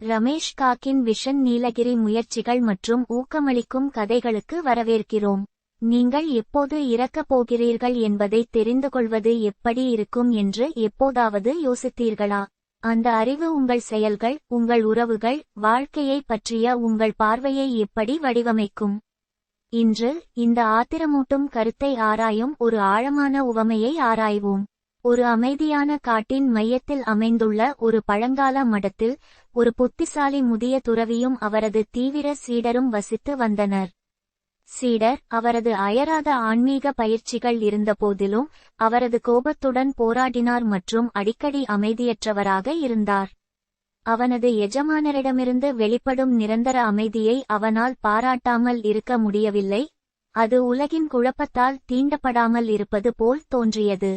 Ramesh காக்கின் vision Nilgiri முயற்சிகள் மற்றும் ஊக்கமளிக்கும் கதைகளுக்கு வரவேற்கிறோம். நீங்கள் எப்போது இறக்கப் போகிறீர்கள் என்பதை தெரிந்து கொள்வது எப்படி இருக்கும் என்று எப்போதாவது யோசித்தீர்களா? அந்த அறிவு உங்கள் செயல்கள் உங்கள் உறவுகள் வாழ்க்கையை பற்றிய உங்கள் பார்வையை எப்படி வடிவமைக்கும்? இன்று இந்த ஆத்திரமூட்டும் கருத்தை ஆராயும் ஒரு ஆழமான உவமையை ஆராய்வோம். ஒரு அமைதியான காட்டின் மையத்தில் அமைந்துள்ள ஒரு பழங்கால மடத்தில் ஒரு புத்திசாலி முதிய துறவியும் அவரது தீவிர சீடரும் வசித்து வந்தனர். சீடர் அவரது அயராத ஆன்மீக பயிற்சிகள் இருந்தபோதிலும் அவரது கோபத்துடன் போராடினார் மற்றும் அடிக்கடி அமைதியற்றவராக இருந்தார். அவனது எஜமானரிடமிருந்து வெளிப்படும் நிரந்தர அமைதியை அவனால் பாராட்டாமல் இருக்க முடியவில்லை. அது உலகின் குழப்பத்தால் தீண்டப்படாமல் இருப்பது போல் தோன்றியது.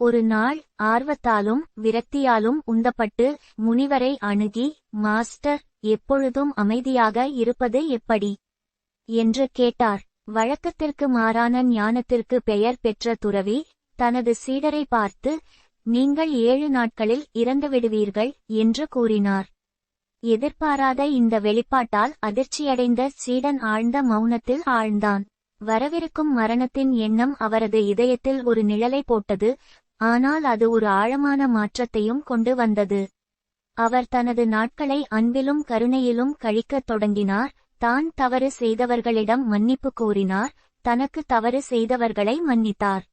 ஒரு நாள் ஆர்வத்தாலும் விரக்தியாலும் உந்தப்பட்டு முனிவரை அணுகி மாஸ்டர் எப்பொழுதும் அமைதியாக இருப்பது எப்படி என்று கேட்டார். வழக்கத்திற்கு மாறான ஞானத்திற்கு பெயர் பெற்ற துறவி தனது சீடரை பார்த்து நீங்கள் ஏழு நாட்களில் இறந்துவிடுவீர்கள் என்று கூறினார். எதிர்பாராத இந்த வெளிப்பாட்டால் அதிர்ச்சியடைந்த சீடன் ஆழ்ந்த மௌனத்தில் ஆழ்ந்தான். வரவிருக்கும் மரணத்தின் எண்ணம் அவரது இதயத்தில் ஒரு நிழலை போட்டது ஆனால் அது ஒரு ஆழமான மாற்றத்தையும் கொண்டு வந்தது. அவர் தனது நாட்களை அன்பிலும் கருணையிலும் கழிக்கத் தொடங்கினார் தான் தவறு செய்தவர்களிடம் மன்னிப்பு கோரினார் தனக்கு தவறு செய்தவர்களை மன்னித்தார்.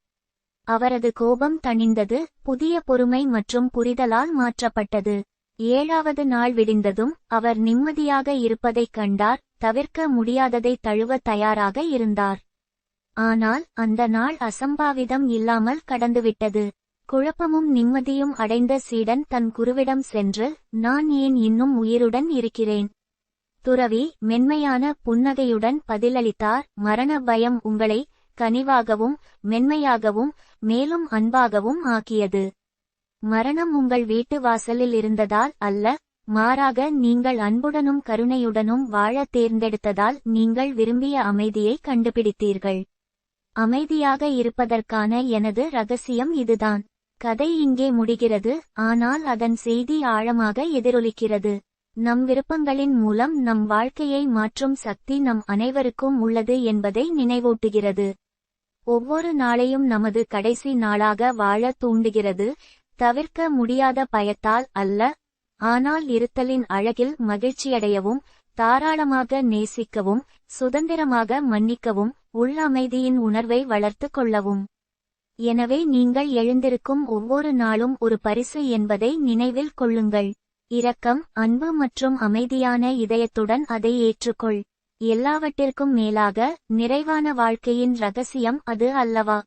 அவரது கோபம் தணிந்தது புதிய பொறுமை மற்றும் புரிதலால் மாற்றப்பட்டது. ஏழாவது நாள் விடிந்ததும் அவர் நிம்மதியாக இருப்பதைக் கண்டார் தவிர்க்க முடியாததை தழுவ தயாராக இருந்தார். ஆனால் அந்த நாள் அசம்பாவிதம் இல்லாமல் கடந்துவிட்டது. குழப்பமும் நிம்மதியும் அடைந்த சீடன் தன் குருவிடம் சென்று நான் ஏன் இன்னும் உயிருடன் இருக்கிறேன்? துறவி மென்மையான புன்னகையுடன் பதிலளித்தார் மரண பயம் உங்களை கனிவாகவும் மென்மையாகவும் மேலும் அன்பாகவும் ஆக்கியது. மரணம் உங்கள் வீட்டு வாசலில் இருந்ததால் அல்ல மாறாக நீங்கள் அன்புடனும் கருணையுடனும் வாழ தேர்ந்தெடுத்ததால் நீங்கள் விரும்பிய அமைதியை கண்டுபிடித்தீர்கள். அமைதியாக இருப்பதற்கான எனது ரகசியம் இதுதான். கதை இங்கே முடிகிறது ஆனால் அதன் செய்தி ஆழமாக எதிரொலிக்கிறது. நம் விருப்பங்களின் மூலம் நம் வாழ்க்கையை மாற்றும் சக்தி நம் அனைவருக்கும் உள்ளது என்பதை நினைவூட்டுகிறது. ஒவ்வொரு நாளையும் நமது கடைசி நாளாக வாழ தூண்டுகிறது தவிர்க்க முடியாத பயத்தால் அல்ல ஆனால் இருத்தலின் அழகில் மகிழ்ச்சியடையவும் தாராளமாக நேசிக்கவும் சுதந்திரமாக மன்னிக்கவும் உள் அமைதியின் உணர்வை வளர்த்து கொள்ளவும். எனவே நீங்கள் எழுந்திருக்கும் ஒவ்வொரு நாளும் ஒரு பரிசு என்பதை நினைவில் கொள்ளுங்கள். இரக்கம் அன்பு மற்றும் அமைதியான இதயத்துடன் அதை ஏற்றுக்கொள். எல்லாவற்றிற்கும் மேலாக நிறைவான வாழ்க்கையின் ரகசியம் அது அல்லவா?